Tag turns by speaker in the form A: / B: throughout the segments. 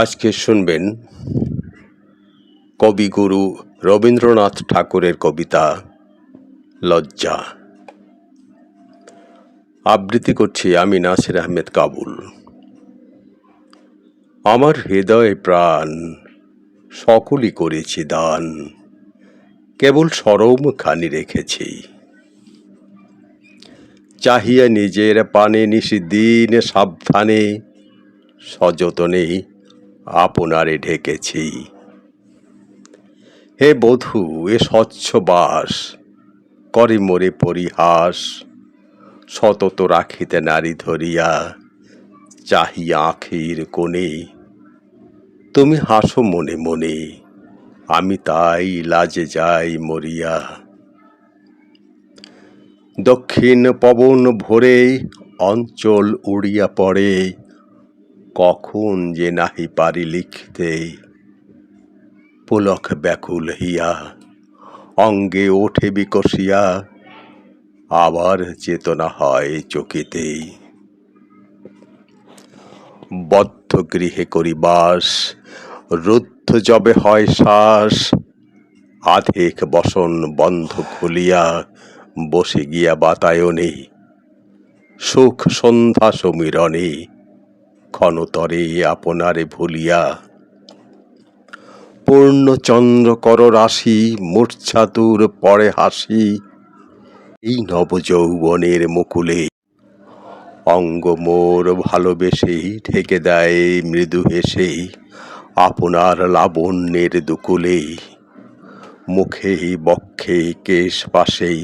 A: আজকে শুনবেন কবিগুরু রবীন্দ্রনাথ ঠাকুরের কবিতা লজ্জা। আবৃত্তি করছি আমি নাসির আহমেদ কাবুল। আমার হৃদয় প্রাণ সকলই করেছি দান, কেবল সরম খানি রেখেছি। চাহিয়া নিজের পানে নিশিদিন সাবধানে সযতনে আপনারে ঢেকেছি হে বধূ, এ স্বচ্ছ বাস, করে মোরে পরিহাস। সতত রাখিতে নারী ধরিয়া চাহিয়া আখির কোণে। তুমি হাসো মনে মনে, আমি তাই লাজে যাই মরিয়া। দক্ষিণ পবন ভোরে অঞ্চল উড়িয়া পড়ে কখন যে নাহি পারি লিখতে। পুলক ব্যাকুল হিয়া, অঙ্গে ওঠে বিকশিয়া, আবার চেতনা হয় চকিতে। বদ্ধ গৃহে করি বাস, রুদ্ধ জবে হয় শ্বাস, আধেক বসন বন্ধ খুলিয়া বসে গিয়া বাতায়নে, সুখ সন্ধ্যা সমীরণে ক্ষণতরে আপনারে ভুলিয়া। পূর্ণচন্দ্র কর রাশি মূর্ছাতুর পরে হাসি। এই নবযৌবনের মুকুলে অঙ্গ মোর ভালোবেসে ঢেকে দেয় মৃদু হেসে আপনার লাবণ্যের দুকুলে। মুখে বক্ষে কেশ পাশেই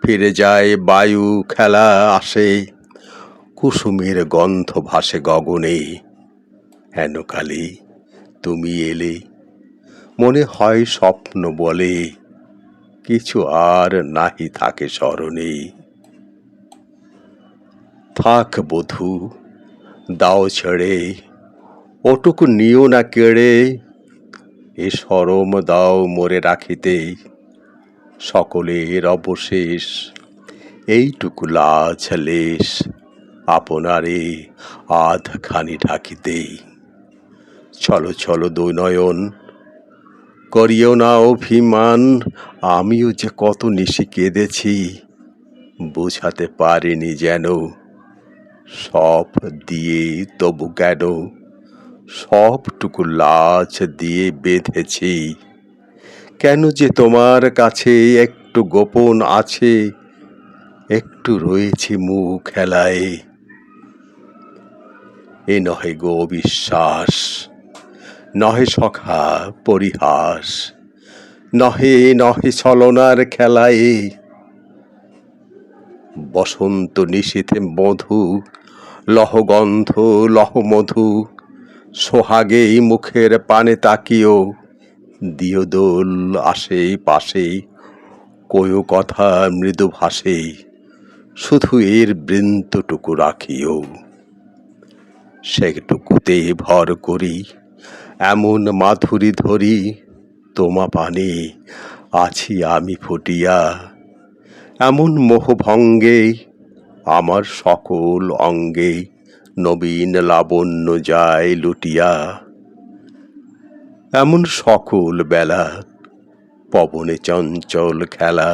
A: ফিরে যায় বায়ু খেলা আসে। কুসুমের গন্ধ ভাসে গগনে। হেন কালে তুমি এলে, মনে হয় স্বপ্ন বলে, কিছু আর নাহি থাকে স্মরণে। থাক বধূ, দাও ছেড়ে, ওটুকু নিও না কেড়ে, এ সরম দাও মোরে রাখিতে। সকলের অবশেষ, এইটুকু লাজ লেশ। আপনারে আধখানি ঢাকিতে চলো চলো দুই নয়ন করিও না অভিমান, আমিও যে কত নিশি কেঁদেছি, বোঝাতে পারিনি যেন, সব দিয়ে তবু কেন, সবটুকু লাজ দিয়ে বেঁধেছি। কেন যে তোমার কাছে একটু গোপন আছে, একটু রয়েছে মুখ খেলায় এ নহে গো অবিশ্বাস নহে সখা পরিহাস, নহে নহে ছলনার খেলায় বসন্ত নিশীথে মধু লহগন্ধ লহ মধু, সোহাগে মুখের পানে তাকিও দিও দোল আসে পাশে, কয়ো কথা মৃদু ভাসে শুধু এর বৃন্তটুকু রাখিও। সেটুকুতে ভর করি, এমন মাধুরী ধরি, তোমা পানে আছি আমি ফুটিয়া। এমন মোহভঙ্গে আমার সকল অঙ্গে নবীন লাবণ্য যায় লুটিয়া। এমন সকল বেলা, পবনে চঞ্চল খেলা,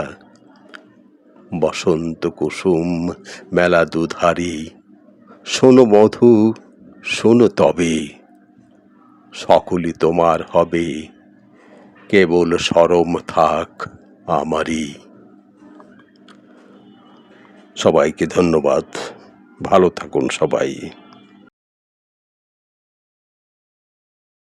A: বসন্ত কুসুম মেলা দুধারি। শোনো মধু শোনো তবে সকলই তোমার হবে কেবল সরম থাক আমারই। সবাইকে ধন্যবাদ ভালো থাকুন সবাই।